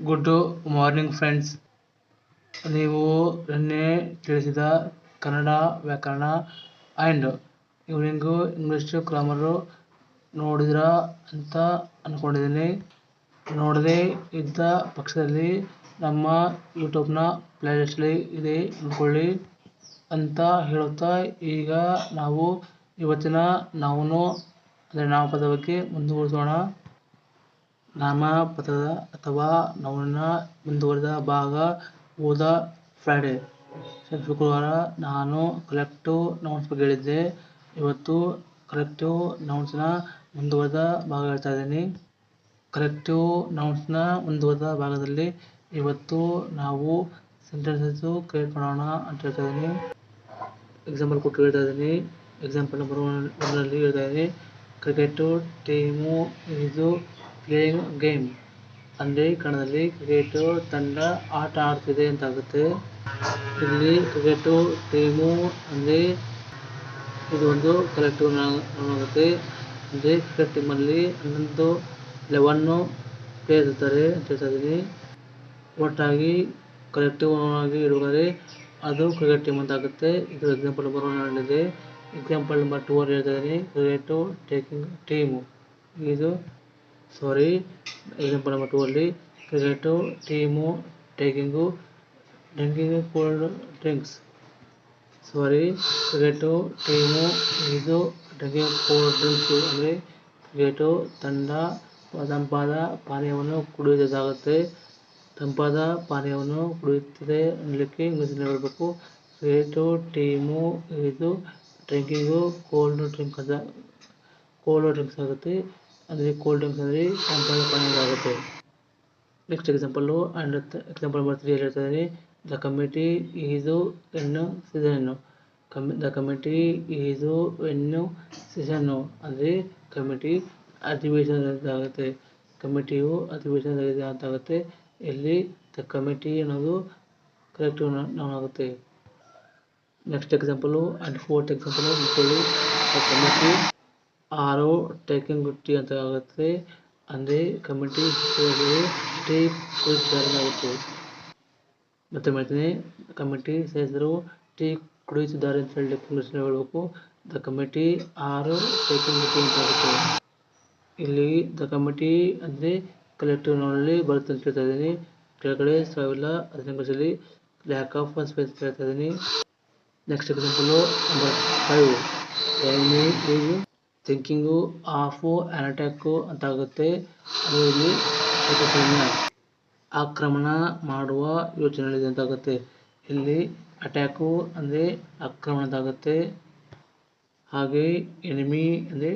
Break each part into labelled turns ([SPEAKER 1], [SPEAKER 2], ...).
[SPEAKER 1] Good morning friends ನೀವು ನಿನ್ನೆ ತಿಳಿಸಿದ ಕನ್ನಡ ವ್ಯಾಕರಣ ಆ್ಯಂಡ್ ಇವ್ನಿಂಗು ಇಂಗ್ಲೀಷು ಗ್ರಾಮರು ನೋಡಿದಿರಾ ಅಂತ ಅಂದ್ಕೊಂಡಿದ್ದೀನಿ ನೋಡದೇ ಇದ್ದ ಪಕ್ಷದಲ್ಲಿ ನಮ್ಮ ಯೂಟ್ಯೂಬ್ನ ಪ್ಲೇಲಿಸ್ಟಲ್ಲಿ ಇದೆ ಅಂದ್ಕೊಳ್ಳಿ ಅಂತ ಹೇಳುತ್ತಾ ಈಗ ನಾವು ಇವತ್ತಿನ ನಾವೂ ಅಂದರೆ ನಾಮಪದ ಬಗ್ಗೆ ಮುಂದುವರಿಸೋಣ. ನಾಮಪದದ ಅಥವಾ ನೌನ ಮುಂದುವರಿದ ಭಾಗ ಹೋದ ಫ್ರೈಡೆ. ಶುಕ್ರವಾರ ನಾನು ಕಲೆಕ್ಟಿವ್ ನೌನ್ಸ್ ಬಗ್ಗೆ ಹೇಳಿದ್ದೆ. ಇವತ್ತು ಕಲೆಕ್ಟಿವ್ ನೌನ್ಸ್ನ ಮುಂದುವರಿದ ಭಾಗ ಹೇಳ್ತಾ ಇದ್ದೀನಿ. ಕಲೆಕ್ಟಿವ್ ನೌನ್ಸ್ನ ಮುಂದುವರಿದ ಭಾಗದಲ್ಲಿ ಇವತ್ತು ನಾವು ಸೆಂಟೆನ್ಸಸ್ಸು ಕ್ರಿಯೇಟ್ ಮಾಡೋಣ ಅಂತ ಹೇಳ್ತಾ ಇದ್ದೀನಿ. ಎಕ್ಸಾಂಪಲ್ ಕೊಟ್ಟು ಹೇಳ್ತಾ ಇದ್ದೀನಿ. ಎಕ್ಸಾಂಪಲ್ ನಂಬರ್ ಒನ್, ಒನ್ನಲ್ಲಿ ಹೇಳ್ತಾ ಇದ್ದೀನಿ. ಕ್ರಿಕೆಟು ಟೀಮು, ಇದು ಪ್ಲೇಯಿಂಗ್ ಗೇಮ್ ಅಲ್ಲಿ ಕಣದಲ್ಲಿ ಕ್ರಿಕೆಟ್ ತಂಡ ಆಟ ಆಡ್ತಿದೆ ಅಂತ ಆಗುತ್ತೆ ಇಲ್ಲಿ ಕ್ರಿಕೆಟ್ ಟೀಮು ಅಂದರೆ ಇದು ಒಂದು ಕಲೆಕ್ಟಿವ್ ಆಗುತ್ತೆ. ಅಲ್ಲಿ ಕ್ರಿಕೆಟ್ ಟೀಮಲ್ಲಿ ಹನ್ನೊಂದು ಲೆವೆನ್ನು ಪ್ಲೇಯರ್ಸ್ ಇರ್ತಾರೆ ಅಂತ ಹೇಳ್ತಾ ಇದ್ದೀನಿ. ಒಟ್ಟಾಗಿ ಕಲೆಕ್ಟಿವ್ ಆಗಿ ಇಡುವಾಗ ಅದು ಕ್ರಿಕೆಟ್ ಟೀಮ್ ಅಂತ ಆಗುತ್ತೆ. ಇದು ಎಕ್ಸಾಂಪಲ್ ನಂಬರ್ ಒನ್ ಆಗಿದೆ. ಎಕ್ಸಾಂಪಲ್ ನಂಬರ್ ಟೂ ಅಲ್ಲಿ ಹೇಳ್ತಾ ಇದ್ದೀನಿ. ಕ್ರಿಕೆಟು ಟೇಕಿಂಗ್ ಟೀಮು ಇದು ಸಾರಿ ಎಕ್ಸಾಂಪಲ್ ನಂಬರ್ ಟೂ ಅಲ್ಲಿ cricket team taking drinking cold drinks sorry cricket team ಇದು ಡ್ರಿಂಕಿಂಗ್ ಕೋಲ್ಡ್ ಡ್ರಿಂಕ್ಸು ಅಂದರೆ ಕ್ರಿಕೆಟು ತಂಡ ತಂಪಾದ ಪಾನೀಯವನ್ನು ಕುಡಿಯುವುದಾಗುತ್ತೆ. ತಂಪಾದ ಪಾನೀಯವನ್ನು ಕುಡಿಯುತ್ತದೆ ಅನ್ನಲಿಕ್ಕೆ ಇಂಗ್ಲೀಷಲ್ಲಿ ಹೇಳಬೇಕು. ಕ್ರಿಕೆಟು ಟೀಮು ಇದು ಡ್ರಿಂಕಿಂಗು ಕೋಲ್ಡ್ ಡ್ರಿಂಕ್ ಅಂತ ಕೋಲ್ಡ್ ಡ್ರಿಂಕ್ಸ್ ಆಗುತ್ತೆ. ಅಂದರೆ ಕೋಲ್ಡ್ ಡ್ರಿಂಕ್ಸ್ ಅಂದರೆ ತಂಪಾದ ಪಾನೀಯ ಆಗುತ್ತೆ. Next example and example number three ಹೇಳ್ತಾ ಇದ್ದೀನಿ the committee is in session ಕಮಿ the committee is in session ಅಂದರೆ ಕಮಿಟಿ ಅಧಿವೇಶನದಾಗುತ್ತೆ. ಕಮಿಟಿಯು ಅಧಿವೇಶನ ಅಂತ ಆಗುತ್ತೆ ಇಲ್ಲಿ ದ ಕಮಿಟಿ ಅನ್ನೋದು ಕರೆಕ್ಟ್ ಆಗುತ್ತೆ next example and fourth example committee are taking ಗುಟ್ಟಿ ಅಂತ ಆಗುತ್ತೆ. ಅಂದರೆ ಕಮಿಟಿ ಟೀ ಕುಡಿಯುತ್ತಿದ್ದಾರೆ ಮತ್ತೆ ಮಾಡ್ತೀನಿ ಕಮಿಟಿ ಸದಸ್ಯರು ಟೀ ಕುಡಿಯುತ್ತಿದ್ದಾರೆ ಅಂತ ಹೇಳಿ ಇಂಗ್ಲೀಷಲ್ಲಿ ಹೇಳಬೇಕು the committee are taking tea ಅಂತ ಆಗುತ್ತೆ. ಇಲ್ಲಿ ದ ಕಮಿಟಿ ಅಂದರೆ ಕಲೆಕ್ಟಿವ್ ನೋಡಲ್ಲಿ ಬರುತ್ತೆ ಅಂತ ಹೇಳ್ತಾ ಇದ್ದೀನಿ. ಕೆಳಗಡೆ ಸಾವಿಲ್ಲ ಅದನ್ನ ಇಂಗ್ಲೀಷಲ್ಲಿ ಲ್ಯಾಕ್ ಆಫ್ ಸ್ಪೇಸ್ ಹೇಳ್ತಾ ಇದ್ದೀನಿ. Next example number five thinking of attack ಅಂತ ಆಗುತ್ತೆ ಆಕ್ರಮಣ ಮಾಡುವ ಯೋಚನೆಗಳಿದೆ ಅಂತ ಆಗುತ್ತೆ ಇಲ್ಲಿ ಅಟ್ಯಾಕು ಅಂದರೆ ಆಕ್ರಮಣದಾಗುತ್ತೆ ಹಾಗೆ ಎನಿಮಿ ಅಂದರೆ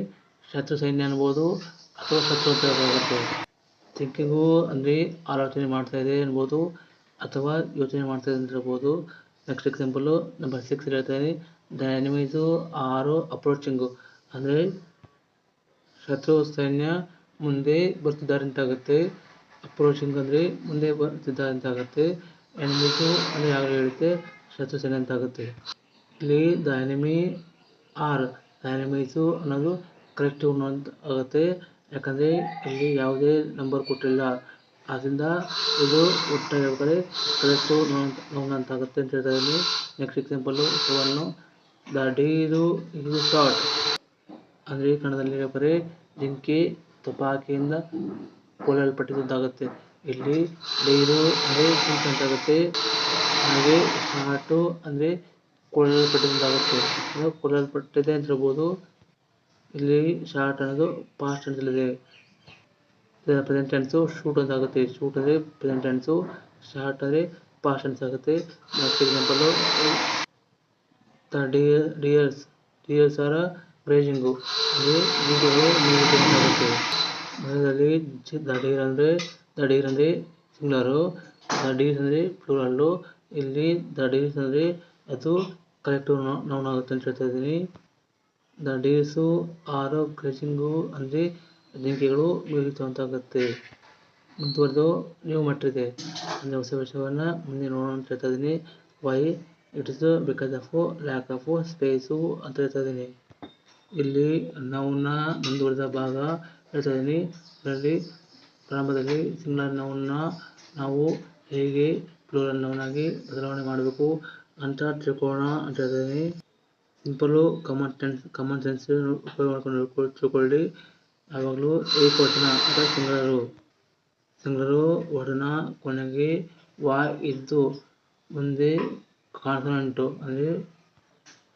[SPEAKER 1] ಶತ್ರು ಸೈನ್ಯ ಅನ್ಬೋದು ಅಥವಾ ಶತ್ರು ಅಂತ ಆಗುತ್ತೆ ಥಿಂಕಿಂಗು ಅಂದರೆ ಆಲೋಚನೆ ಮಾಡ್ತಾ ಇದೆ ಅನ್ಬೋದು ಅಥವಾ ಯೋಚನೆ ಮಾಡ್ತಾ ಇದೆ ಅಂತ ಹೇಳ್ಬೋದು ನೆಕ್ಸ್ಟ್ ಎಕ್ಸಾಂಪಲು ನಂಬರ್ ಸಿಕ್ಸ್ ಹೇಳ್ತಾ ಇದ್ದೀನಿ ದ ಎನಿಮೀಸು ಆರು ಅಪ್ರೋಚಿಂಗು ಅಂದರೆ ಶತ್ರು ಸೈನ್ಯ ಮುಂದೆ ಬರ್ತಿದ್ದಾರೆ ಅಂತ ಆಗುತ್ತೆ ಅಪ್ರೋಚಿಂಗ್ ಅಂದರೆ ಮುಂದೆ ಬರ್ತಿದ್ದಾರೆ ಅಂತ ಆಗುತ್ತೆ ಎನಿಮೀಸು ಅಂದರೆ ಯಾರು ಹೇಳುತ್ತೆ ಶತ್ರು ಸೈನ್ಯ ಅಂತ ಆಗುತ್ತೆ ಇಲ್ಲಿ the enemy are the enemies ಅನ್ನೋದು ಕರೆಕ್ಟ್ ಅಂತ ಆಗುತ್ತೆ. ಯಾಕಂದರೆ ಇಲ್ಲಿ ಯಾವುದೇ ನಂಬರ್ ಕೊಟ್ಟಿಲ್ಲ. ಆದ್ದರಿಂದ ಇದು ಒಟ್ಟಾಗಿ ಹೇಳ್ತಾರೆ ಕರೆಕ್ಟ್ ನೋನ್ ಅಂತ ಆಗುತ್ತೆ ಅಂತ ಹೇಳ್ತಾ ಇದ್ದೀನಿ. ನೆಕ್ಸ್ಟ್ ಎಕ್ಸಾಂಪಲ್ಲು ಅನ್ನು ದ ಡೀರು ಇದು ಶಾರ್ಟ್ ಅಂದರೆ ಕನ್ನಡದಲ್ಲಿ ಬರೇ ಜಿಂಕೆ ತುಪಾಕಿಯಿಂದ ಕೊಲ್ಲಲ್ಪಟ್ಟಿದ್ದಾಗುತ್ತೆ. ಇಲ್ಲಿ ಡೈರು ಅಂದರೆ ಜಿಂಕೆ ಅಂತಾಗುತ್ತೆ ಹಾಗೆ ಆಟೋ ಅಂದರೆ ಕೊಲ್ಲಲ್ಪಟ್ಟಿದ್ದಾಗುತ್ತೆ ಅಂದರೆ ಕೊಲ್ಲಲ್ಪಟ್ಟಿದೆ ಅಂತ ಹೇಳಬಹುದು. ಇಲ್ಲಿ ಶಾರ್ಟ್ ಅನ್ನೋದು ಪಾಸ್ಟ್ ಟೆನ್ಸಲ್ಲಿದೆ ಪ್ರೆಸೆಂಟ್ ಟೆನ್ಸು ಶೂಟ್ ಅಂತ ಆಗುತ್ತೆ ಶೂಟ್ ಅಂದ್ರೆ ಪ್ರೆಸೆಂಟ್ ಟೆನ್ಸು ಶಾರ್ಟ್ ಅಂದರೆ ಪಾಸ್ಟ್ ಟೆನ್ಸ್ ಆಗುತ್ತೆ ಮತ್ತೆ example the deer deers deers are grazing ಅಂದರೆ ಜಿಂಕೆಗಳು ನೀರು ಆಗುತ್ತೆ ಮಧ್ಯದಲ್ಲಿ ದ ಡೀರ್ ಅಂದರೆ ದ ಡೀರ್ ಅಂದರೆ ಸಿಂಗ್ಲರು ದ ಡೀರ್ಸ್ ಅಂದರೆ ಪ್ಲೂರಲ್ಲು, ಇಲ್ಲಿ ದ ಡೀರ್ಸ್ ಅಂದರೆ ಅದು ಕಲೆಕ್ಟಿವ್ ನೌನ್ ಆಗುತ್ತೆ ಅಂತ ಹೇಳ್ತಾ ಇದ್ದೀನಿ. ದಡೀರ್ಸು ಡೀರ್ಸು ಆರು ಕ್ರೇಜಿಂಗು ಅಂದರೆ ಜಿಂಕೆಗಳು ಮೀರಿತು ಅಂತ ಆಗುತ್ತೆ. ಮುಂದುವರೆದು ನ್ಯೂ ಮಟ್ಟಿದೆ ಅಂದರೆ ಹೊಸ ವಿಷಯವನ್ನು ಮುಂದೆ ನೋಡೋಣ ಅಂತ ಹೇಳ್ತಾ ಇದ್ದೀನಿ. Why it is because of lack of space ಅಂತ ಹೇಳ್ತಾ ಇದ್ದೀನಿ. ಇಲ್ಲಿ ನೌನ ಮುಂದುವರಿದ ಭಾಗ ಹೇಳ್ತಾ ಇದ್ದೀನಿ ಇದರಲ್ಲಿ ಪ್ರಾರಂಭದಲ್ಲಿ ಸಿಂಗ್ಲರ್ ನೌನ್ನ ನಾವು ಹೇಗೆ ಪ್ಲೂರಲ್ ನೌನ್ ಆಗಿ ಬದಲಾವಣೆ ಮಾಡಬೇಕು ಅಂತ ತಿಳ್ಕೊಳ್ಳೋಣ ಅಂತ ಹೇಳ್ತಿದ್ದೀನಿ simple common tense common sense ಉಪಯೋಗ ಮಾಡ್ಕೊಂಡು ತಿಳ್ಕೊ- ತಿಳ್ಕೊಳ್ಳಿ. ಯಾವಾಗಲೂ ಏಕವಚನ ಅಂತ ಸಿಂಗಲರು ಸಿಂಗಲರು ವರ್ಡ್ನ ಕೊನೆಗೆ ವಾ ಇದ್ದು ಮುಂದೆ ಕಾನ್ಸನೆಂಟು ಅಂದರೆ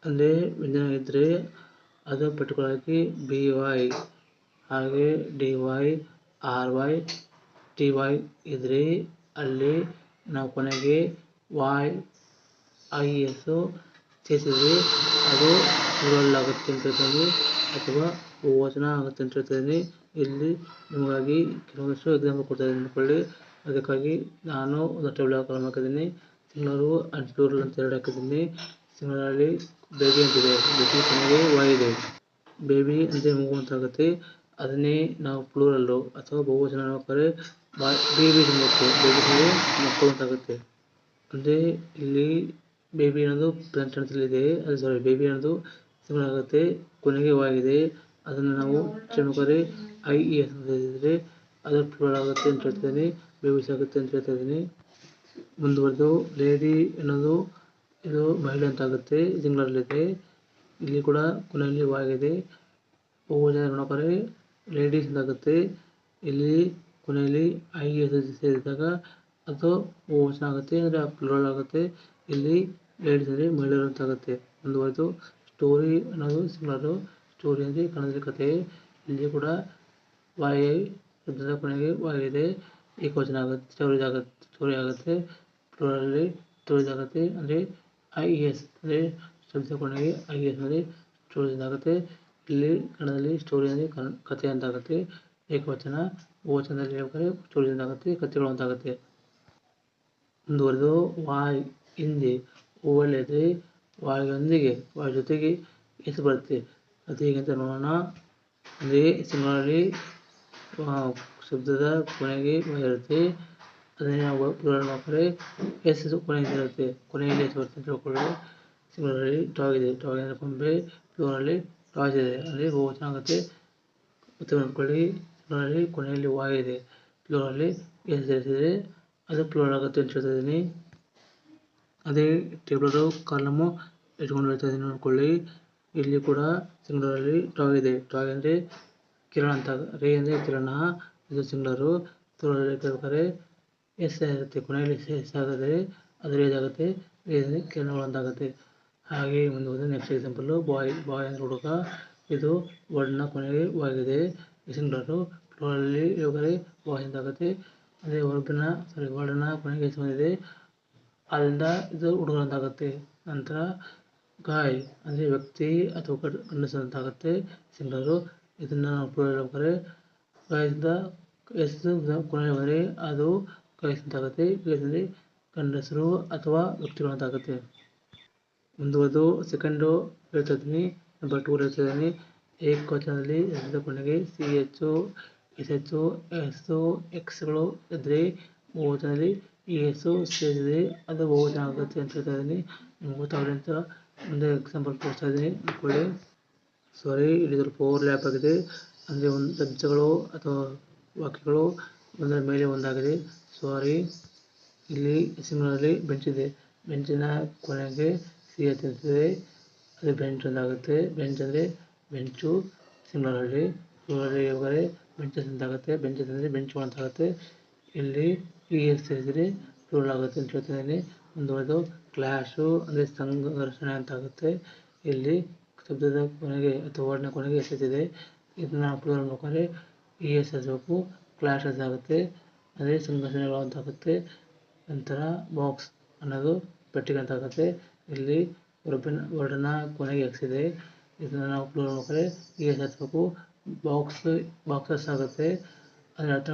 [SPEAKER 1] ಅಂದರೆ ವ್ಯಂಜನ ಇದ್ದರೆ ಅದು ಪರ್ಟಿಕ್ಯುಲರ್ ಆಗಿ ಬಿ ವೈ ಹಾಗೆ D Y R Y T Y ಇದ್ದರೆ ಅಲ್ಲಿ ನಾವು ಕೊನೆಗೆ ವಾಯ್ ಐ ಎಸ್ಸು ಸೇರಿಸಿದ್ರೆ ಅದು ಪ್ಲೂರಲ್ ಆಗುತ್ತೆ ಅಂತ ಹೇಳ್ತೀನಿ ಅಥವಾ ವಚನ ಆಗುತ್ತೆ ಅಂತ ಹೇಳ್ತಿದ್ದೀನಿ ಇಲ್ಲಿ ನಿಮಗಾಗಿ ಕೆಲವೊಂದಷ್ಟು ಎಕ್ಸಾಂಪಲ್ ಕೊಡ್ತಾ ಅಂದ್ಕೊಳ್ಳಿ. ಅದಕ್ಕಾಗಿ ನಾನು ಒಂದು ಟೇಬಲ್ ಹಾಕಿದ್ದೀನಿ. ತಿಂಗಳು ಪ್ಲೂರಲ್ ಅಂತ ಎರಡು ಹಾಕಿದ್ದೀನಿ. ಸಿಂಗಲರಲ್ಲಿ ಬೇಬಿ ಅಂತಿದೆ. ಬೇಬಿ ಕೊನೆಗೆ ವಾಯ್ ಇದೆ. ಬೇಬಿ ಅಂದರೆ ಮಗು ಅಂತ ಆಗುತ್ತೆ ಅದನ್ನೇ ನಾವು ಪ್ಲೂರಲ್ಲು ಅಥವಾ ಬಹುವಚನ ಹಾಕಿದ್ರೆ ಬೇಬಿ ಅನ್ನಬೇಕು ಬೇಬಿ ಮಕ್ಕಳು ಅಂತ ಆಗುತ್ತೆ ಅಂದರೆ ಇಲ್ಲಿ ಬೇಬಿ ಅನ್ನೋದು ಪ್ರೆಸೆಂಟ್ ಟೆನ್ಸಲ್ಲಿದೆ ಅದು ಸಾರಿ ಬೇಬಿ ಅನ್ನೋದು ಸಿಂಗಲ್ ಆಗುತ್ತೆ ಕೊನೆಗೆ ವಾಗಿದೆ ಅದನ್ನು ನಾವು ಕರೆ ಐ ಇ ಅಂತ ಹೇಳಿದರೆ ಅದು ಪ್ಲೂರಲ್ ಆಗುತ್ತೆ ಅಂತ ಹೇಳ್ತಿದ್ದೀನಿ ಬೇಬೀಸ್ ಆಗುತ್ತೆ ಅಂತ ಹೇಳ್ತಾ ಇದ್ದೀನಿ. ಮುಂದುವರೆದು ಲೇಡಿ ಅನ್ನೋದು ಇದು ಮಹಿಳೆ ಅಂತ ಆಗುತ್ತೆ ಇದೆ ಇಲ್ಲಿ ಕೂಡ ಕೊನೆಯಲ್ಲಿ ವಾಗಿದೆ. ನೋಡ್ಬೇಕಾದ್ರೆ ಲೇಡೀಸ್ ಅಂತ ಆಗುತ್ತೆ. ಇಲ್ಲಿ ಕೊನೆಯಲ್ಲಿ ಐ ಎಸ್ ಸೇರಿದಾಗ ಅದು ಬಹುವಚನ ಆಗುತ್ತೆ, ಅಂದರೆ ಪ್ಲೂರಲ್ ಆಗುತ್ತೆ. ಇಲ್ಲಿ ಲೇಡೀಸ್ ಅಂದರೆ ಮಹಿಳೆಯರು ಅಂತ ಆಗುತ್ತೆ. ಮುಂದುವರೆದು ಸ್ಟೋರಿ ಅನ್ನೋದು ಸಿಂಗ್ಲರು ಸ್ಟೋರಿ ಅಂದರೆ ಕನ್ನಡದಲ್ಲಿ ಇಲ್ಲಿ ಕೂಡ ವಾಯು ಶಬ್ದದ ಕೊನೆಗೆ ವಾಗಿದೆ ಏಕವಚನ ಆಗುತ್ತೆ ಸ್ಟೋರಿ ಆಗುತ್ತೆ ಸ್ಟೋರಿ ಆಗುತ್ತೆ ಪ್ಲೂರಲ್ಲಿ ಸ್ಟೋರಿ ಆಗುತ್ತೆ, ಅಂದರೆ ಐ ಎಸ್ ಅಂದರೆ ಶಬ್ದದ ಕೊನೆಗೆ ಐ ಎಸ್ ಅಂದರೆ ಸ್ಟೋರೇಜ್ ಆಗುತ್ತೆ ಇಲ್ಲಿ ಕನ್ನಡದಲ್ಲಿ ಸ್ಟೋರಿ ಅಂದರೆ ಕನ್, ಕಥೆ ಅಂತ ಆಗುತ್ತೆ ಏಕವಚನ ಬಹುವಚನದಲ್ಲಿ ಹೇಳ್ಬೇಕಾದ್ರೆ ಸ್ಟೋರೇಜ್ ಅಂತ ಆಗುತ್ತೆ ಕಥೆಗಳು ಅಂತ ಆಗುತ್ತೆ ಮುಂದುವರೆದು ವಾಯ್ ಹಿಂದೆ, ಒಳ್ಳೆಯದೆ ವಾಯೊಂದಿಗೆ ವಾಯ್ ಜೊತೆಗೆ ಎಸ್ ಬರುತ್ತೆ. ಅದು ಹೇಗೆ ಅಂತ ನೋಡೋಣ. ಅಂದರೆ ಸಿಂಗಲಲ್ಲಿ ಶಬ್ದದ ಕೊನೆಗೆ ಇರುತ್ತೆ. ಅದನ್ನೇ ಪ್ಲೂರಲ್ ಮಾಡ್ತಾರೆ ಎಸ್ ಕೊನೆಗೆ ಇರುತ್ತೆ ಕೊನೆಯಲ್ಲಿ ಎಸ್ ಬರುತ್ತೆ ತಿಳ್ಕೊಳ್ಳಿ ಸಿಂಗಲಲ್ಲಿ ಟಾಗ್ ಇದೆ ಟಾಗ್ ಅಂದರೆ ಕೊಂಬೆ ಪ್ಲೂರಲ್ಲಿ ಟಾಯ್ಸ್ ಇದೆ ಅಂದರೆ ಬಹುವಚನ ಆಗುತ್ತೆ ಮತ್ತೆ ನೋಡ್ಕೊಳ್ಳಿ ಸಿಂಗಲಲ್ಲಿ ಕೊನೆಯಲ್ಲಿ ವಾಯ್ ಇದೆ ಪ್ಲೂರಲ್ಲಿ ಎಸ್ ಸೇರಿಸಿದರೆ ಅದು ಪ್ಲೂರಲ್ ಆಗುತ್ತೆ ಅಂತ ಹೇಳ್ತಾ ಇದ್ದೀನಿ ಅದೇ ಟೇಬ್ಲರು ಕಾಲಮು ಇಟ್ಕೊಂಡು ಹೇಳ್ತಾ ಇದ್ದೀನಿ ನೋಡ್ಕೊಳ್ಳಿ ಇಲ್ಲಿ ಕೂಡ ಸಿಂಗ್ಲರಲ್ಲಿ ಟಾಗ್ ಇದೆ ಟಾಗ್ ಅಂದರೆ ಕಿರಣ ಅಂತ ರೇ ಅಂದರೆ ಕಿರಣ ಇದು ಸಿಂಗ್ಲರು ತುಳಲ್ಲಿ ಕೇಳ್ಬೇಕಾದ್ರೆ ಎಸ್ ಆಗುತ್ತೆ, ಕೊನೆಯಲ್ಲಿ ಎಸ್ ಆಗುತ್ತೆ ಅದು ರೇಜ್ ಆಗುತ್ತೆ ರೇಜ್ ಕಿರಣಗಳು ಅಂತ ಆಗುತ್ತೆ ಹಾಗೆ ಮುಂದುವರೆದು ನೆಕ್ಸ್ಟ್ ಎಕ್ಸಾಂಪಲ್ಲು ಬಾಯ್ ಬಾಯ್ ಅಂದರೆ ಹುಡುಗ. ಇದು ವರ್ಡ್ನ ಕೊನೆಗೆ ವಾಗಿದೆ ಸಿಂಗ್ಲರು ಫ್ಲೋರಲ್ಲಿ ಹೇಳ್ಬೇಕಾದ್ರೆ ಬಾಯ್ ಅಂತ ಆಗುತ್ತೆ. ಅದೇ ವರ್ಬ್ನ ಸಾರಿ ವರ್ಡ್ನ ಕೊನೆಗೆ ಎಸ್ ಬಂದಿದೆ. ಆದ್ದರಿಂದ ಇದು ಹುಡುಗ ಅಂತ ಆಗುತ್ತೆ. ನಂತರ ಗಾಯ್ ಅಂದರೆ ವ್ಯಕ್ತಿ ಅಥವಾ ಗಂಡ- ಗಂಡಸು ಅಂತ ಆಗುತ್ತೆ. ಸಿಂಗಲರು ಇದನ್ನು ನಾವು ಪ್ಲೂರಲ್ ಹೇಳ್ಬೇಕಾದ್ರೆ ಗಾಯದಿಂದ ಎಸ್ ಕೊನೆಗೆ ಅದು ಗೈಸ್ ಇಲ್ಲದಿದ್ದರೆ ಗಂಡಸರು ಅಥವಾ ವ್ಯಕ್ತಿಗಳು ಅಂತ ಆಗುತ್ತೆ ಮುಂದುವರೆದು ಸೆಕೆಂಡು ಹೇಳ್ತಾ ಇದ್ದೀನಿ. ನಂಬರ್ ಟೂ ಹೇಳ್ತಾ ಇದ್ದೀನಿ. ಏಕವಚನದಲ್ಲಿ ಕೊನೆಗೆ C H S H S ಎಕ್ಸ್ಗಳು ಇದ್ದರೆ ಬಹುವಚನದಲ್ಲಿ ಈ ಎಸ್ಸು ಸೇರಿದರೆ ಅದು ಬಹುವಚನ ಆಗುತ್ತೆ ಅಂತ ಹೇಳ್ತಾ ಇದ್ದೀನಿ. ಗೊತ್ತಾಗಲಿ ಅಂತ ಒಂದು ಎಕ್ಸಾಂಪಲ್ ತೋರಿಸ್ತಾ ಇದ್ದೀನಿ. ಅಂದ್ಕೊಳ್ಳಿ ಸಾರಿ ಇಲ್ಲಿ ಪವರ್ ಲ್ಯಾಪ್ ಆಗಿದೆ. ಅಂದರೆ ಒಂದು ಶಬ್ದಗಳು ಅಥವಾ ವಾಕ್ಯಗಳು ಒಂದರ ಮೇಲೆ ಒಂದಾಗಿದೆ. ಸಾರಿ ಇಲ್ಲಿ ಸಿಂಗಲಲ್ಲಿ ಬೆಂಚ್ ಇದೆ. ಬೆಂಚಿನ ಕೊನೆಗೆ ಸಿ ಇರ್ತದೆ ಅದು ಬೆಂಚ್ ಅಂತಾಗುತ್ತೆ ಬೆಂಚ್ ಅಂದರೆ ಬೆಂಚು ಪ್ಲೂರಲ್ಲಿ ಹೋದರೆ ಬೆಂಚಸ್ ಅಂತಾಗುತ್ತೆ ಬೆಂಚಸ್ ಅಂದರೆ ಬೆಂಚುಗಳು ಅಂತಾಗುತ್ತೆ ಇಲ್ಲಿ ಇ ಎಸ್ ಸೇರಿದರೆ ಪ್ಲೂರಲ್ ಆಗುತ್ತೆ ಅಂತ ಹೇಳ್ತಿದ್ದೀನಿ ಮುಂದುವರೆದು ಕ್ಲಾಶು ಅಂದರೆ ಸಂಘರ್ಷಣೆ ಅಂತಾಗುತ್ತೆ ಇಲ್ಲಿ ಶಬ್ದದ ಕೊನೆಗೆ ಅಥವಾ ವರ್ಡ್ನ ಕೊನೆಗೆ ಎಸ್ ಇದೆ ಇದನ್ನ ಪ್ಲೂರಲ್ ನೋಡಿದ್ರೆ ಇ ಎಸ್ ಹಚ್ಚಬೇಕು ಕ್ಲಾಶಸ್ ಆಗುತ್ತೆ. ಅಂದರೆ ಸಂಘರ್ಷಣೆಗಳು ಅಂತಾಗುತ್ತೆ ನಂತರ ಬಾಕ್ಸ್ ಅನ್ನೋದು ಪೆಟ್ಟಿಗೆ ಅಂತ ಆಗುತ್ತೆ ಇಲ್ಲಿ ವರ್ಬಿನ ವರ್ಡನ್ನ ಕೊನೆಗೆ ಎಕ್ಸ್ ಇದೆ ಇದನ್ನು ನಾವು ಪ್ಲೂರಲ್ ಮಾಡ್ಕೊಂಡ್ರೆ ಈಗ ಹಚ್ಚಬೇಕು ಬಾಕ್ಸ್ ಬಾಕ್ಸಸ್ ಆಗುತ್ತೆ. ಅದರ ಅರ್ಥ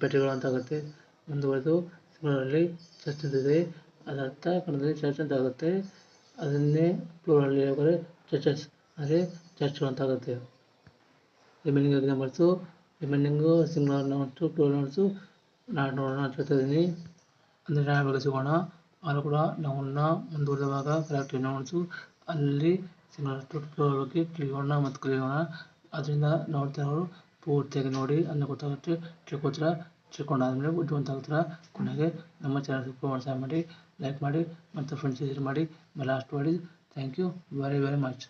[SPEAKER 1] ಪೆಟ್ಟಿಗೆಗಳು ಅಂತ ಆಗುತ್ತೆ ಮುಂದುವರೆದು ಸಿಂಗಲಲ್ಲಿ ಚರ್ಚ್ ಅಂತಿದೆ. ಅದರ ಅರ್ಥ ಕನ್ನಡದಲ್ಲಿ ಚರ್ಚ್ ಅಂತ ಆಗುತ್ತೆ ಅದನ್ನೇ ಪ್ಲೂರಲ್ಲಿ ಹೇಳ್ಬೇಕಾದ್ರೆ ಚರ್ಚಸ್ ಅದೇ ಚರ್ಚ್ಗಳು ಅಂತ ಆಗುತ್ತೆ remaining examples remaining single notes two notes not ನೋಡೋಣ ಇದ್ದೀನಿ ಅಂದರೆ ನಾವು ಬಗ್ಗೆ ಸಿಗೋಣ ಆದರೂ ಕೂಡ ನಾವು ಮುಂದುವರೆದಾಗ ಕರೆಕ್ಟ್ ನೋಟ್ಸು ಅಲ್ಲಿ ಸಿಂಗಲ್ ಬಗ್ಗೆ ತಿಳಿಯೋಣ ಮತ್ತು ಕಲಿಯೋಣ ಅದರಿಂದ ನೋಡ್ತಾ ಅವರು ಪೂರ್ತಿಯಾಗಿ ನೋಡಿ. ಅಲ್ಲಿ ಗೊತ್ತಾಗುತ್ತೆ ಚಿಕ್ಕೋತ್ರ ತಿಳ್ಕೊಂಡಾದ್ಮೇಲೆ ಬುದ್ಧಿವಂತ ಆಗ್ತೀರ? ಕೊನೆಗೆ ನಮ್ಮ ಚಾನಲ್ ಸಬ್ಸ್ಕ್ರೈಬ್ ಮಾಡಿ ಲೈಕ್ ಮಾಡಿ ಮತ್ತು ಫ್ರೆಂಡ್ಸ್ ಶೇರ್ ಮಾಡಿ. ಲಾಸ್ಟ್ ಮಾಡಿ thank you very very much